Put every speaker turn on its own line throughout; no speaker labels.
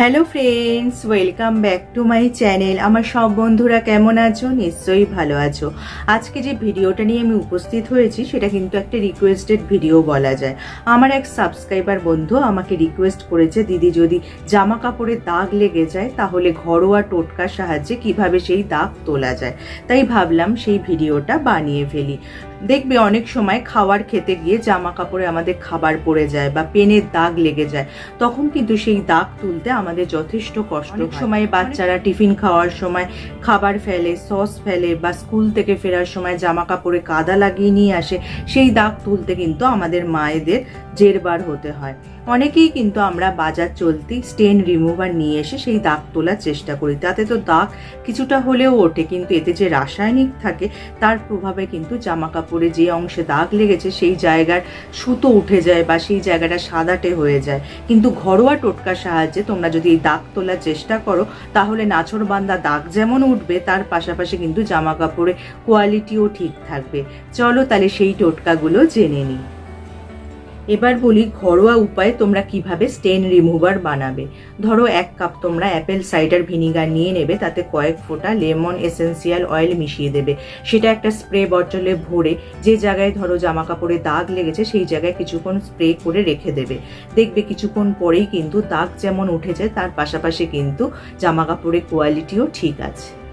Hello friends welcome back to my channel আমার সব বন্ধুরা কেমন আছো? নিশ্চয়ই ভালো আছো। আজকে যে ভিডিওটা নিয়ে আমি উপস্থিত হয়েছি, সেটা কিন্তু একটা রিকোয়েস্টেড ভিডিও বলা যায়। আমার এক সাবস্ক্রাইবার বন্ধু আমাকে রিকোয়েস্ট করেছে, দিদি, যদি জামা কাপড়ে দাগ লেগে যায়, তাহলে ঘরোয়া টোটকার সাহায্যে কীভাবে সেই দাগ তোলা যায়? তাই ভাবলাম সেই ভিডিওটা বানিয়ে ফেলি। দেখবে অনেক সময় খাওয়ার খেতে গিয়ে জামা কাপড়ে আমাদের খাবার পড়ে যায় বা পেনের দাগ লেগে যায়। তখন কিন্তু সেই দাগ তুলতে আমাদের যথেষ্ট কষ্ট। সময় বাচ্চারা টিফিন খাওয়ার সময় খাবার ফেলে সস ফেলে বা স্কুল থেকে ফেরার সময় জামা কাপড়ে কাদা লাগিয়ে নিয়ে আসে সেই দাগ তুলতে কিন্তু আমাদের মায়েদের জেরবার হতে হয়। অনেকেই কিন্তু আমরা বাজার চলতি স্টেন রিমুভার নিয়ে এসে সেই দাগ তোলার চেষ্টা করি। তাতে তো দাগ কিছুটা হলেও ওঠে কিন্তু এতে যে রাসায়নিক থাকে তার প্রভাবে কিন্তু জামা কাপড়ে যে অংশে দাগ লেগেছে সেই জায়গার সুতো উঠে যায় বা সেই জায়গাটা সাদাটে হয়ে যায়। কিন্তু ঘরোয়া টোটকার সাহায্যে তোমরা যদি এই দাগ তোলার চেষ্টা করো, তাহলে নাছর বান্দা দাগ যেমন উঠবে, তার পাশাপাশি কিন্তু জামা কাপড়ে কোয়ালিটিও ঠিক থাকবে। চলো তাহলে সেই টোটকাগুলো জেনে নিই। এবার বলি ঘরোয়া উপায়ে তোমরা কীভাবে স্টেন রিমুভার বানাবে। ধরো এক কাপ তোমরা অ্যাপেল সাইডার ভিনিগার নিয়ে নেবে, তাতে কয়েক ফোঁটা লেমন এসেন্সিয়াল অয়েল মিশিয়ে দেবে। সেটা একটা স্প্রে বটলে ভরে যে জায়গায় ধরো জামা কাপড়ে দাগ লেগেছে, সেই জায়গায় কিছুক্ষণ স্প্রে করে রেখে দেবে। দেখবে কিছুক্ষণ পরেই কিন্তু দাগ যেমন উঠে যায় তার পাশাপাশি কিন্তু জামা কাপড়ের কোয়ালিটিও ঠিক আছে।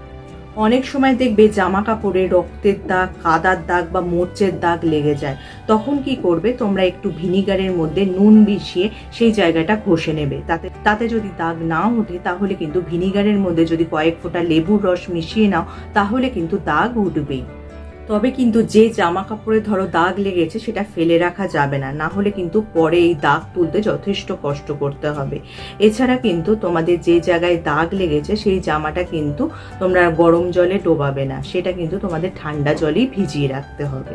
অনেক সময় দেখবে জামা কাপড়ে রক্তের দাগ, কাদার দাগ বা মোর্চের দাগ লেগে যায়। তখন কি করবে? তোমরা একটু ভিনিগারের মধ্যে নুন মিশিয়ে সেই জায়গাটা ঘষে নেবে। তাতে তাতে যদি দাগ না ওঠে, তাহলে কিন্তু ভিনিগারের মধ্যে যদি কয়েক ফোঁটা লেবুর রস মিশিয়ে নাও, তাহলে কিন্তু দাগ উঠবেই। তবে কিন্তু যে জামা কাপড়ে ধরো দাগ লেগেছে, সেটা ফেলে রাখা যাবে না। না হলে কিন্তু পরে এই দাগ তুলতে যথেষ্ট কষ্ট করতে হবে। এছাড়া কিন্তু তোমাদের যে জায়গায় দাগ লেগেছে, সেই জামাটা কিন্তু তোমরা গরম জলে ডোবাবে না। সেটা কিন্তু তোমাদের ঠান্ডা জলেই ভিজিয়ে রাখতে হবে।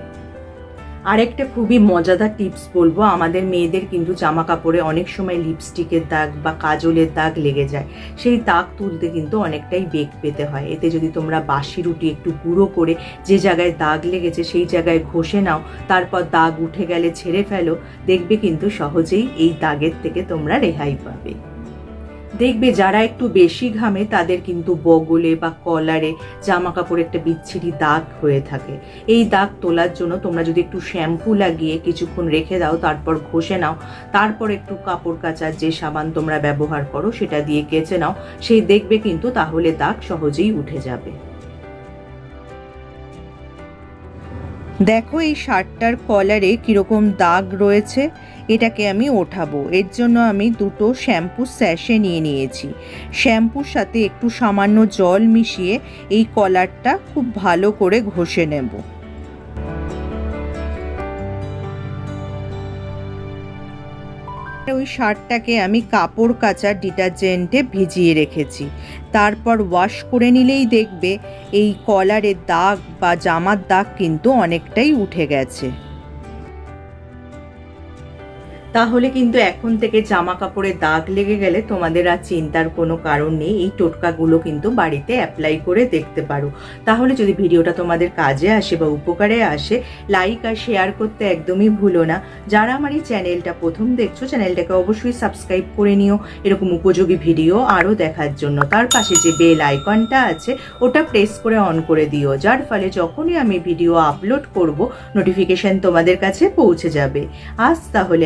আরেকটা খুবই মজাদার টিপস বলব, আমাদের মেয়েদের কিন্তু জামা কাপড়ে অনেক সময় লিপস্টিকের দাগ বা কাজলের দাগ লেগে যায়। সেই দাগ তুলতে কিন্তু অনেকটাই বেগ পেতে হয়। এতে যদি তোমরা বাসি রুটি একটু গুঁড়ো করে যে জায়গায় দাগ লেগেছে সেই জায়গায় ঘষে নাও, তারপর দাগ উঠে গেলে ছেড়ে ফেলো, দেখবে কিন্তু সহজেই এই দাগের থেকে তোমরা রেহাই পাবে। দেখবে যারা একটু বেশি ঘামে, তাদের কিন্তু বগলে বা কলারে জামা কাপড়ে একটা বিচ্ছিরি দাগ হয়ে থাকে। এই দাগ তোলার জন্য তোমরা যদি একটু শ্যাম্পু লাগিয়ে কিছুক্ষণ রেখে দাও, তারপর ঘষে নাও, তারপর একটু কাপড় কাচার যে সাবান তোমরা ব্যবহার করো, সেটা দিয়ে কেচে নাও সেই দেখবে কিন্তু তাহলে দাগ সহজেই উঠে যাবে। দেখো এই শার্টটার কলারে কীরকম দাগ রয়েছে, এটাকে আমি ওঠাবো। এর জন্য আমি দুটো শ্যাম্পু স্যাশে নিয়ে নিয়েছি। শ্যাম্পুর সাথে একটু সামান্য জল মিশিয়ে এই কলারটা খুব ভালো করে ঘষে নেব। ওই শার্টটাকে আমি কাপড় কাচা ডিটারজেন্টে ভিজিয়ে রেখেছি। তারপর ওয়াশ করে নিলেই দেখবে এই কলারের দাগ বা জামার দাগ কিন্তু অনেকটাই উঠে গেছে। তাহলে কিন্তু এখন থেকে জামা কাপড়ে দাগ লেগে গেলে তোমাদের আর চিন্তার কোনো কারণ নেই। এই টোটকাগুলো কিন্তু বাড়িতে অ্যাপ্লাই করে দেখতে পারো। তাহলে যদি ভিডিওটা তোমাদের কাজে আসে বা উপকারে আসে লাইক আর শেয়ার করতে একদমই ভুলো না। যারা আমার এই চ্যানেলটা প্রথম দেখছ চ্যানেলটাকে অবশ্যই সাবস্ক্রাইব করে নিও। এরকম উপযোগী ভিডিও আরও দেখার জন্য। তার পাশে যে বেল আইকনটা আছে, ওটা প্রেস করে অন করে দিও। যার ফলে যখনই আমি ভিডিও আপলোড করব নোটিফিকেশান তোমাদের কাছে পৌঁছে যাবে। আজ তাহলে